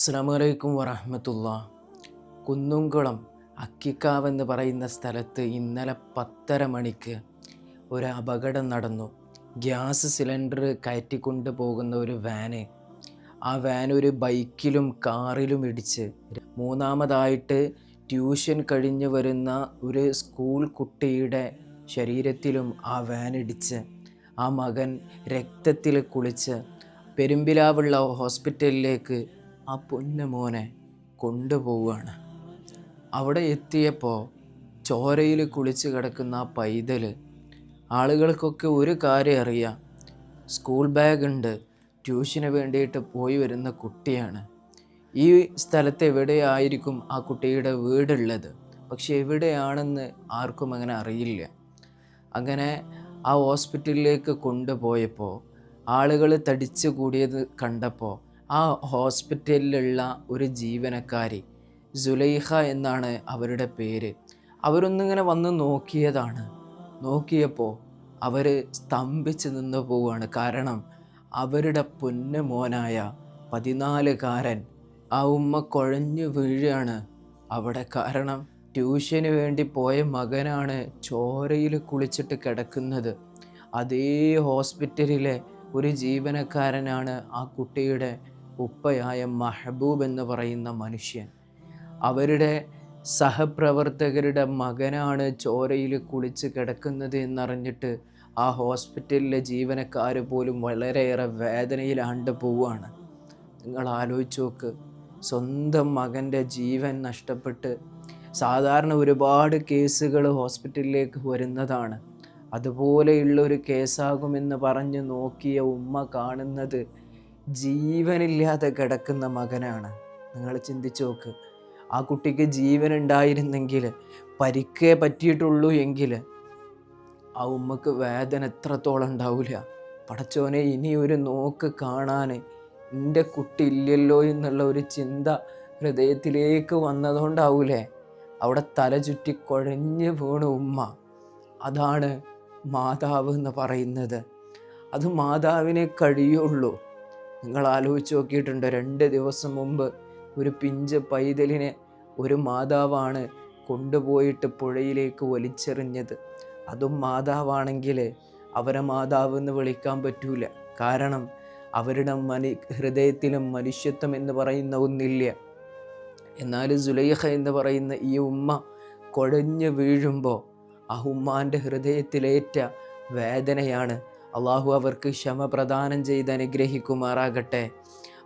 അസ്സാമലൈക്കും വറഹമത്തുള്ള. കുന്നുംകുളം അക്കിക്കാവ് എന്ന് പറയുന്ന സ്ഥലത്ത് ഇന്നലെ പത്തര മണിക്ക് ഒരു അപകടം നടന്നു. ഗ്യാസ് സിലിണ്ടർ കയറ്റിക്കൊണ്ട് പോകുന്ന ഒരു വാന്. ആ വാൻ ഒരു ബൈക്കിലും കാറിലും ഇടിച്ച് മൂന്നാമതായിട്ട് ട്യൂഷൻ കഴിഞ്ഞ് വരുന്ന ഒരു സ്കൂൾ കുട്ടിയുടെ ശരീരത്തിലും ആ വാൻ ഇടിച്ച് ആ മകൻ രക്തത്തിൽ കുളിച്ച് പെരുമ്പിലാവുള്ള ഹോസ്പിറ്റലിലേക്ക് ആ പൊന്നു മോനെ കൊണ്ടുപോവുകയാണ്. അവിടെ എത്തിയപ്പോൾ ചോരയിൽ കുളിച്ച് കിടക്കുന്ന ആ പൈതൽ ആളുകൾക്കൊക്കെ ഒരു കാര്യം അറിയാം. സ്കൂൾ ബാഗ് ഉണ്ട് ട്യൂഷന് വേണ്ടിയിട്ട് പോയി വരുന്ന കുട്ടിയാണ്. ഈ സ്ഥലത്ത് എവിടെയായിരിക്കും ആ കുട്ടിയുടെ വീടുള്ളത്? പക്ഷെ എവിടെയാണെന്ന് ആർക്കും അങ്ങനെ അറിയില്ല. അങ്ങനെ ആ ഹോസ്പിറ്റലിലേക്ക് കൊണ്ടുപോയപ്പോൾ ആളുകൾ തടിച്ചു കൂടിയത് കണ്ടപ്പോൾ ആ ഹോസ്പിറ്റലിലുള്ള ഒരു ജീവനക്കാരി സുലൈഹ എന്നാണ് അവരുടെ പേര്. അവരൊന്നിങ്ങനെ വന്ന് നോക്കിയതാണ്. നോക്കിയപ്പോൾ അവർ സ്തംഭിച്ച് നിന്ന് പോവുകയാണ് കാരണം അവരുടെ പൊന്നു മോനായ പതിനാലുകാരൻ ആ ഉമ്മ കുഴഞ്ഞു വീഴുകയാണ് അവിടെ കാരണം ട്യൂഷന് വേണ്ടി പോയ മകനാണ് ചോരയിൽ കുളിച്ചിട്ട് കിടക്കുന്നത്. അതേ ഹോസ്പിറ്റലിലെ ഒരു ജീവനക്കാരനാണ് ആ കുട്ടിയുടെ ഉപ്പയായ മഹബൂബ് എന്ന് പറയുന്ന മനുഷ്യൻ. അവരുടെ സഹപ്രവർത്തകരുടെ മകനാണ് ചോരയിൽ കുളിച്ച് കിടക്കുന്നത് എന്നറിഞ്ഞിട്ട് ആ ഹോസ്പിറ്റലിലെ ജീവനക്കാർ പോലും വളരെയേറെ വേദനയിലാണ്ട് പോവുകയാണ്. നിങ്ങൾ ആലോചിച്ച് നോക്ക് സ്വന്തം മകന്റെ ജീവൻ നഷ്ടപ്പെട്ട് സാധാരണ ഒരുപാട് കേസുകൾ ഹോസ്പിറ്റലിലേക്ക് വരുന്നതാണ്. അതുപോലെയുള്ള ഒരു കേസാകുമെന്ന് പറഞ്ഞ് നോക്കിയ ഉമ്മ കാണുന്നത് ജീവനില്ലാതെ കിടക്കുന്ന മകനാണ്. നിങ്ങൾ ചിന്തിച്ചു നോക്ക്. ആ കുട്ടിക്ക് ജീവൻ ഉണ്ടായിരുന്നെങ്കിൽ പരിക്കേ പറ്റിയിട്ടുള്ളൂ എങ്കിൽ ആ ഉമ്മക്ക് വേദന എത്രത്തോളം ഉണ്ടാവില്ല പടച്ചോനെ ഇനി ഒരു നോക്ക് കാണാൻ എന്റെ കുട്ടി ഇല്ലല്ലോ എന്നുള്ള ഒരു ചിന്ത ഹൃദയത്തിലേക്ക് വന്നതുകൊണ്ടാവൂലേ? അവിടെ തല ചുറ്റി കുഴഞ്ഞു വീണ ഉമ്മ. അതാണ് മാതാവ് എന്ന് പറയുന്നത്. അത് മാതാവിനെ കഴിയുള്ളൂ. നിങ്ങൾ ആലോചിച്ച് നോക്കിയിട്ടുണ്ട്? രണ്ട് ദിവസം മുമ്പ് ഒരു പിഞ്ച് പൈതലിനെ ഒരു മാതാവാണ് കൊണ്ടുപോയിട്ട് പുഴയിലേക്ക് വലിച്ചെറിഞ്ഞത്. അതും മാതാവാണെങ്കിൽ അവരെ മാതാവ് എന്ന് വിളിക്കാൻ പറ്റൂല. കാരണം അവരുടെ മനു ഹൃദയത്തിലും മനുഷ്യത്വം എന്ന് പറയുന്ന ഒന്നില്ല. എന്നാൽ സുലൈഹ എന്ന് പറയുന്ന ഈ ഉമ്മ കുഴഞ്ഞു വീഴുമ്പോൾ ആ ഉമ്മാന്റെ ഹൃദയത്തിലേറ്റ വേദനയാണ് അള്ളാഹു അവർക്ക് ക്ഷമ പ്രദാനം ചെയ്ത് അനുഗ്രഹിക്കുമാറാകട്ടെ.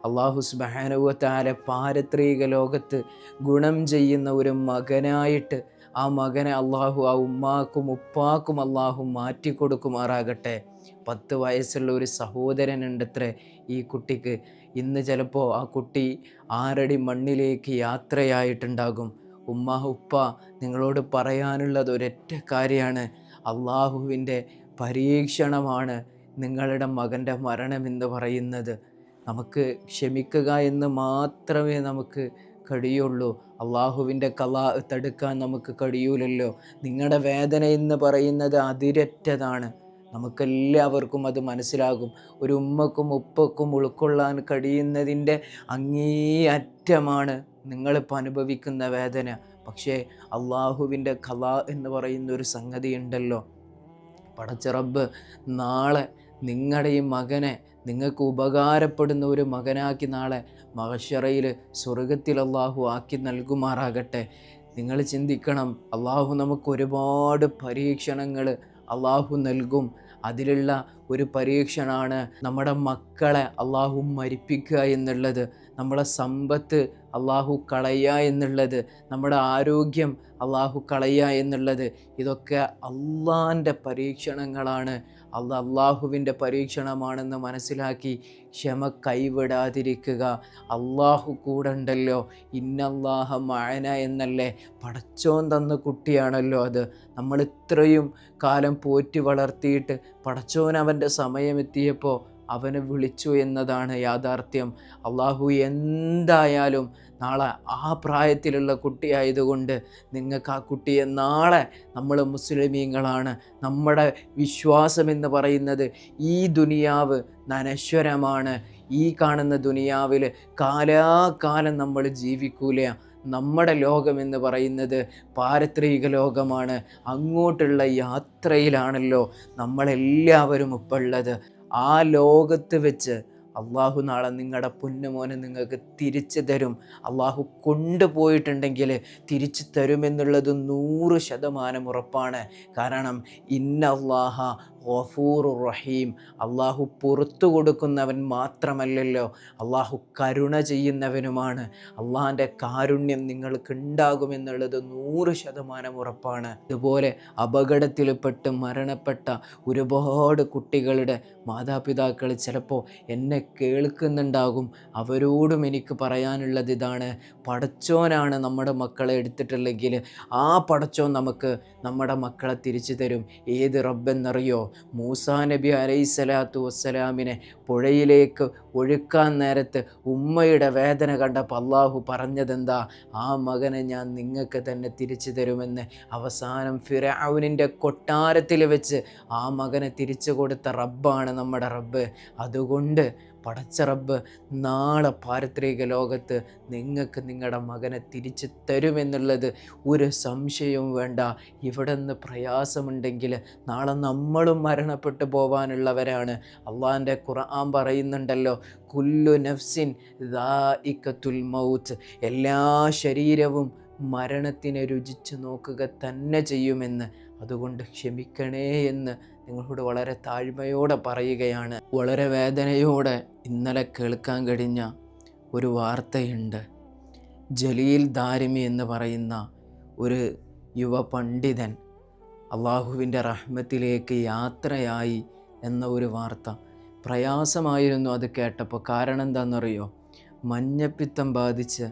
അള്ളാഹു സുബാനുവത്താല പാരത്രിക ലോകത്ത് ഗുണം ചെയ്യുന്ന ഒരു മകനായിട്ട് ആ മകനെ അള്ളാഹു ആ ഉമ്മാക്കും ഉപ്പാക്കും അള്ളാഹു മാറ്റിക്കൊടുക്കുമാറാകട്ടെ. പത്ത് വയസ്സുള്ള ഒരു സഹോദരനുണ്ടത്രേ ഈ കുട്ടിക്ക്. ഇന്ന് ചിലപ്പോൾ ആ കുട്ടി ആറടി മണ്ണിലേക്ക് യാത്രയായിട്ടുണ്ടാകും. ഉമ്മ ഉപ്പ നിങ്ങളോട് പറയാനുള്ളത് ഒരൊറ്റ കാര്യമാണ്. അള്ളാഹുവിന്റെ പരീക്ഷണമാണ് നിങ്ങളുടെ മകന്റെ മരണമെന്ന് പറയുന്നത്. നമുക്ക് ക്ഷമിക്കുക എന്ന് മാത്രമേ നമുക്ക് കഴിയുള്ളൂ. അള്ളാഹുവിന്റെ കല തടുക്കാൻ നമുക്ക് കഴിയൂലല്ലോ. നിങ്ങളുടെ വേദന എന്ന് പറയുന്നത് അതിരറ്റതാണ്. നമുക്കെല്ലാവർക്കും അത് മനസ്സിലാകും. ഒരു ഉമ്മക്കും ഉപ്പക്കും ഉൾക്കൊള്ളാൻ കഴിയുന്നതിന്റെ അങ്ങേയറ്റമാണ് നിങ്ങളിപ്പോൾ അനുഭവിക്കുന്ന വേദന. പക്ഷേ അള്ളാഹുവിന്റെ കല എന്ന് പറയുന്ന ഒരു സംഗതി ഉണ്ടല്ലോ പടച്ചിറബ് നാളെ നിങ്ങളുടെ ഈ മകനെ നിങ്ങൾക്ക് ഉപകാരപ്പെടുന്ന ഒരു മകനാക്കി നാളെ മഹഷറയിൽ സ്വർഗത്തിൽ അള്ളാഹു ആക്കി നൽകുമാറാകട്ടെ. നിങ്ങൾ ചിന്തിക്കണം അള്ളാഹു നമുക്ക് ഒരുപാട് പരീക്ഷണങ്ങൾ അള്ളാഹു നൽകും. അതിലുള്ള ഒരു പരീക്ഷണമാണ് നമ്മുടെ മക്കളെ അള്ളാഹു മരിപ്പിക്കുക എന്നുള്ളത് നമ്മുടെ സമ്പത്ത് അള്ളാഹു കളയുക എന്നുള്ളത് നമ്മുടെ ആരോഗ്യം അള്ളാഹു കളയുക എന്നുള്ളത് ഇതൊക്കെ അള്ളാന്റെ പരീക്ഷണങ്ങളാണ്. അല്ല അള്ളാഹുവിന്റെ പരീക്ഷണമാണെന്ന് മനസ്സിലാക്കി ക്ഷമ കൈവിടാതിരിക്കുക. അള്ളാഹു കൂടെ ഉണ്ടല്ലോ ഇന്നല്ലാഹ മഴന എന്നല്ലേ പടച്ചോൻ തന്ന കുട്ടിയാണല്ലോ അത്. നമ്മൾ ഇത്രയും കാലം പോറ്റി വളർത്തിയിട്ട് പടച്ചോൻ അവന്റെ സമയമെത്തിയപ്പോൾ അവനെ വിളിച്ചു എന്നതാണ് യാഥാർത്ഥ്യം. അള്ളാഹു എന്തായാലും നാളെ ആ പ്രായത്തിലുള്ള കുട്ടിയായതുകൊണ്ട് നിങ്ങൾക്ക് ആ കുട്ടിയെ നാളെ നമ്മൾ മുസ്ലിമീങ്ങളാണ്. നമ്മുടെ വിശ്വാസം എന്ന് പറയുന്നത് ഈ ദുനിയാവ് നനശ്വരമാണ്. ഈ കാണുന്ന ദുനിയാവിൽ കാലാകാലം നമ്മൾ ജീവിക്കൂല നമ്മുടെ ലോകമെന്ന് പറയുന്നത് പാരത്രിക ലോകമാണ്. അങ്ങോട്ടുള്ള യാത്രയിലാണല്ലോ നമ്മളെല്ലാവരും ഇപ്പോൾ ഉള്ളത് ആ ലോകത്ത് വെച്ച് അള്ളാഹു നാളെ നിങ്ങളുടെ പൊന്നുമോനെ നിങ്ങൾക്ക് തിരിച്ചു തരും. അള്ളാഹു കൊണ്ടുപോയിട്ടുണ്ടെങ്കിൽ തിരിച്ചു തരുമെന്നുള്ളത് നൂറ് ശതമാനം ഉറപ്പാണ്. കാരണം ഇന്ന അള്ളാഹ ഗഫൂർ റഹീം അള്ളാഹു പുറത്തു കൊടുക്കുന്നവൻ മാത്രമല്ലല്ലോ. അള്ളാഹു കരുണ ചെയ്യുന്നവനുമാണ്. അള്ളാഹിന്റെ കാരുണ്യം നിങ്ങൾക്ക് ഉണ്ടാകുമെന്നുള്ളത് നൂറ് ശതമാനം ഉറപ്പാണ്. ഇതുപോലെ അപകടത്തിൽപ്പെട്ട് മരണപ്പെട്ട ഒരുപാട് കുട്ടികളുടെ മാതാപിതാക്കൾ ചിലപ്പോൾ എന്നെ കേൾക്കുന്നുണ്ടാകും. അവരോടും എനിക്ക് പറയാനുള്ളത് ഇതാണ്. പടച്ചോനാണ് നമ്മുടെ മക്കളെ എടുത്തിട്ടുള്ളെങ്കിൽ ആ പടച്ചോൻ നമുക്ക് നമ്മുടെ മക്കളെ തിരിച്ചു തരും. ഏത് റബ്ബെന്നറിയോ? മൂസാ നബി അലൈഹി സ്വലാത്തു വസ്സലാമിനെ പുഴയിലേക്ക് ഒഴുക്കാൻ നേരത്ത് ഉമ്മയുടെ വേദന കണ്ടപ്പോൾ അള്ളാഹു പറഞ്ഞതെന്താ? ആ മകനെ ഞാൻ നിങ്ങൾക്ക് തന്നെ തിരിച്ചു തരുമെന്ന്. അവസാനം ഫിറൌനിന്റെ കൊട്ടാരത്തിൽ വെച്ച് ആ മകനെ തിരിച്ചു കൊടുത്ത റബ്ബാണ് നമ്മുടെ റബ്ബ്. അതുകൊണ്ട് പടച്ച റബ്ബ് നാളെ പാരത്രിക ലോകത്ത് നിങ്ങൾക്ക് നിങ്ങളുടെ മകനെ തിരിച്ചു തരുമെന്നുള്ളത് ഒരു സംശയവും വേണ്ട. ഇവിടെ നിന്ന് പ്രയാസമുണ്ടെങ്കിൽ നാളെ നമ്മളും മരണപ്പെട്ടു പോവാനുള്ളവരാണ്. അള്ളാഹിന്റെ ഖുർആൻ പറയുന്നുണ്ടല്ലോ കുല്ലു നഫ്സിൻ ദാഇക്കത്തുൽ മൗത്ത്. എല്ലാ ശരീരവും മരണത്തിനെ രുചിച്ചു നോക്കുക തന്നെ ചെയ്യുമെന്ന്. അതുകൊണ്ട് ക്ഷമിക്കണേ എന്ന് നിങ്ങളോട് വളരെ താഴ്മയോടെ പറയുകയാണ്. വളരെ വേദനയോടെ ഇന്നലെ കേൾക്കാൻ കഴിഞ്ഞ ഒരു വാർത്തയുണ്ട്. ജലീൽ ദാരിമി എന്ന് പറയുന്ന ഒരു യുവ പണ്ഡിതൻ അള്ളാഹുവിന്റെ റഹ്മത്തിലേക്ക് യാത്രയായി എന്ന ഒരു വാർത്ത. പ്രയാസമായിരുന്നു അത് കേട്ടപ്പോൾ. കാരണം എന്താണെന്നറിയോ? മഞ്ഞപ്പിത്തം ബാധിച്ച്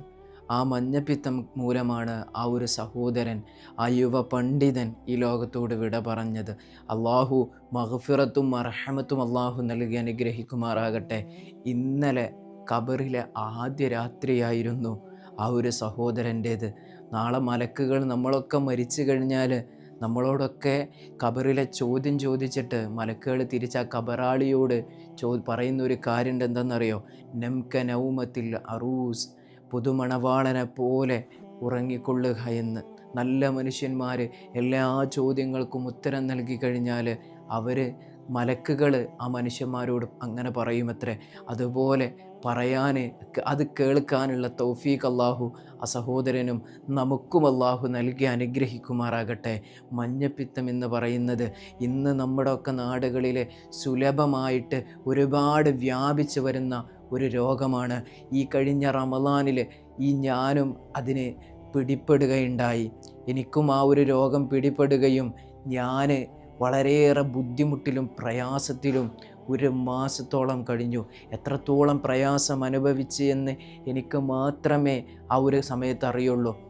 ആ മഞ്ഞപ്പിത്തം മൂലമാണ് ആ ഒരു സഹോദരൻ ആ യുവ പണ്ഡിതൻ ഈ ലോകത്തോട് വിട പറഞ്ഞത്. അള്ളാഹു മഹഫിറത്തും അർഹമത്തും അള്ളാഹു നൽകി അനുഗ്രഹിക്കുമാറാകട്ടെ. ഇന്നലെ കബറിലെ ആദ്യ രാത്രിയായിരുന്നു ആ ഒരു സഹോദരന്റേത്. നാളെ മലക്കുകൾ നമ്മളൊക്കെ മരിച്ചു കഴിഞ്ഞാൽ നമ്മളോടൊക്കെ കബറിലെ ചോദ്യം ചോദിച്ചിട്ട് മലക്കുകൾ തിരിച്ച് ആ കബറാളിയോട് ചോ പറയുന്ന ഒരു കാര്യമുണ്ട് എന്തെന്നറിയോ നംക നൗമത്തിൽ അറൂസ് പുതുമണവാളനെ പോലെ ഉറങ്ങിക്കൊള്ളുക എന്ന് നല്ല മനുഷ്യന്മാർ എല്ലാ ചോദ്യങ്ങൾക്കും ഉത്തരം നൽകി കഴിഞ്ഞാൽ അവർ മലക്കുകൾ ആ മനുഷ്യന്മാരോട് അങ്ങനെ പറയുമത്രേ. അതുപോലെ പറയാൻ അത് കേൾക്കാനുള്ള തൗഫീഖ് അള്ളാഹു ആ സഹോദരനും നമുക്കും അള്ളാഹു നൽകി അനുഗ്രഹിക്കുമാറാകട്ടെ. മഞ്ഞപ്പിത്തം എന്ന് പറയുന്നത് ഇന്ന് നമ്മുടെയൊക്കെ നാടുകളിൽ സുലഭമായിട്ട് ഒരുപാട് വ്യാപിച്ചു വരുന്ന ഒരു രോഗമാണ്. ഈ കഴിഞ്ഞ റമദാനിൽ ഈ ഞാനും അതിന് പിടിപ്പെടുകയുണ്ടായി എനിക്കും ആ ഒരു രോഗം പിടിപ്പെടുകയും ഞാൻ വളരെയേറെ ബുദ്ധിമുട്ടിലും പ്രയാസത്തിലും ഒരു മാസത്തോളം കഴിഞ്ഞു. എത്രത്തോളം പ്രയാസം അനുഭവിച്ച് എന്ന് എനിക്ക് മാത്രമേ ആ ഒരു സമയത്ത് അറിയുള്ളൂ.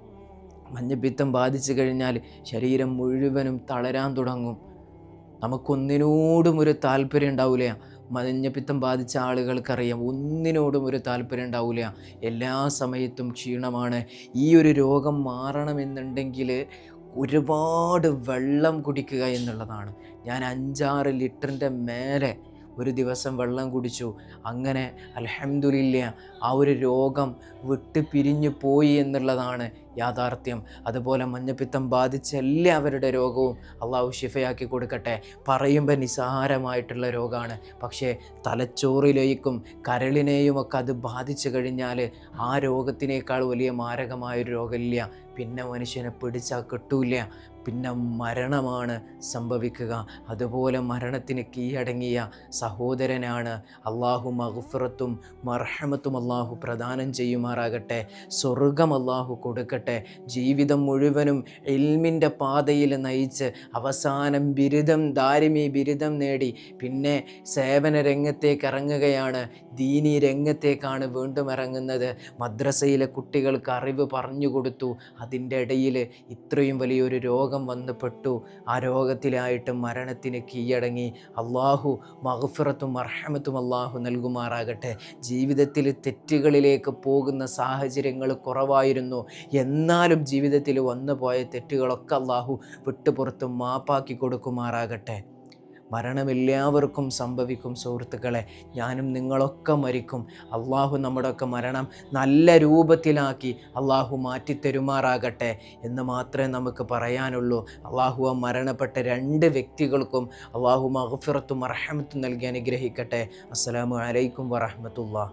മഞ്ഞപ്പിത്തം ബാധിച്ചു കഴിഞ്ഞാൽ ശരീരം മുഴുവനും തളരാൻ തുടങ്ങും. നമുക്കൊന്നിനോടും ഒരു താല്പര്യം ഉണ്ടാവില്ല. മഞ്ഞപ്പിത്തം ബാധിച്ച ആളുകൾക്കറിയാം. ഒന്നിനോടും ഒരു താല്പര്യം ഉണ്ടാവില്ല എല്ലാ സമയത്തും ക്ഷീണമാണ്. ഈ ഒരു രോഗം മാറണമെന്നുണ്ടെങ്കിൽ ഒരുപാട് വെള്ളം കുടിക്കുക എന്നുള്ളതാണ്. ഞാൻ അഞ്ചാറ് ലിറ്ററിന്റെ മേലെ ഒരു ദിവസം വെള്ളം കുടിച്ചു. അങ്ങനെ അലഹമുല്ല ആ ഒരു രോഗം വിട്ട് പിരിഞ്ഞു പോയി എന്നുള്ളതാണ് യാഥാർത്ഥ്യം. അതുപോലെ മഞ്ഞപ്പിത്തം ബാധിച്ച എല്ലാവരുടെ രോഗവും അള്ളാഹു ഷിഫയാക്കി കൊടുക്കട്ടെ. പറയുമ്പോൾ നിസ്സാരമായിട്ടുള്ള രോഗമാണ്. പക്ഷേ തലച്ചോറിലേക്കും കരളിനെയും ഒക്കെ അത് ബാധിച്ചു കഴിഞ്ഞാൽ ആ രോഗത്തിനേക്കാൾ വലിയ മാരകമായൊരു രോഗമില്ല. പിന്നെ മനുഷ്യനെ പിടിച്ചാൽ കിട്ടൂല പിന്നെ മരണമാണ് സംഭവിക്കുക. അതുപോലെ മരണത്തിന് കീഴടങ്ങിയ സഹോദരനാണ് അള്ളാഹു മഹുഫറത്തും മർഹമത്തും അള്ളാഹു പ്രദാനം ചെയ്യുമാറാകട്ടെ. സ്വർഗം അള്ളാഹു കൊടുക്കട്ടെ. ജീവിതം മുഴുവനും എൽമിന്റെ പാതയിൽ നയിച്ച് അവസാനം ബിരുദം ദാരിമി ബിരുദം നേടി പിന്നെ സേവന രംഗത്തേക്ക് ഇറങ്ങുകയാണ്. ദീനി രംഗത്തേക്കാണ് വീണ്ടും ഇറങ്ങുന്നത്. മദ്രസയിലെ കുട്ടികൾക്ക് അറിവ് പറഞ്ഞു കൊടുത്തു. അതിന്റെ ഇടയിൽ ഇത്രയും വലിയൊരു രോഗം വന്ന് പെട്ടു. ആ രോഗത്തിലായിട്ട് മരണത്തിന് കീഴടങ്ങി. അള്ളാഹു മഹഫിറത്തും അർഹമത്തും അള്ളാഹു നൽകുമാറാകട്ടെ. ജീവിതത്തിൽ തെറ്റുകളിലേക്ക് പോകുന്ന സാഹചര്യങ്ങൾ കുറവായിരുന്നു. എന്നാലും ജീവിതത്തിൽ വന്നുപോയ തെറ്റുകളൊക്കെ അള്ളാഹു വിട്ടുപുറത്തും മാപ്പാക്കി കൊടുക്കുമാറാകട്ടെ. മരണം എല്ലാവർക്കും സംഭവിക്കും സുഹൃത്തുക്കളെ. ഞാനും നിങ്ങളൊക്കെ മരിക്കും. അള്ളാഹു നമ്മുടെയൊക്കെ മരണം നല്ല രൂപത്തിലാക്കി അള്ളാഹു മാറ്റിത്തരുമാറാകട്ടെ എന്ന് മാത്രമേ നമുക്ക് പറയാനുള്ളൂ. അള്ളാഹു ആ മരണപ്പെട്ട രണ്ട് വ്യക്തികൾക്കും അള്ളാഹു മഹഫിറത്തും അർഹമത്തും നൽകി അനുഗ്രഹിക്കട്ടെ. അസ്സലാമു അലൈക്കും വറഹമത്തുള്ള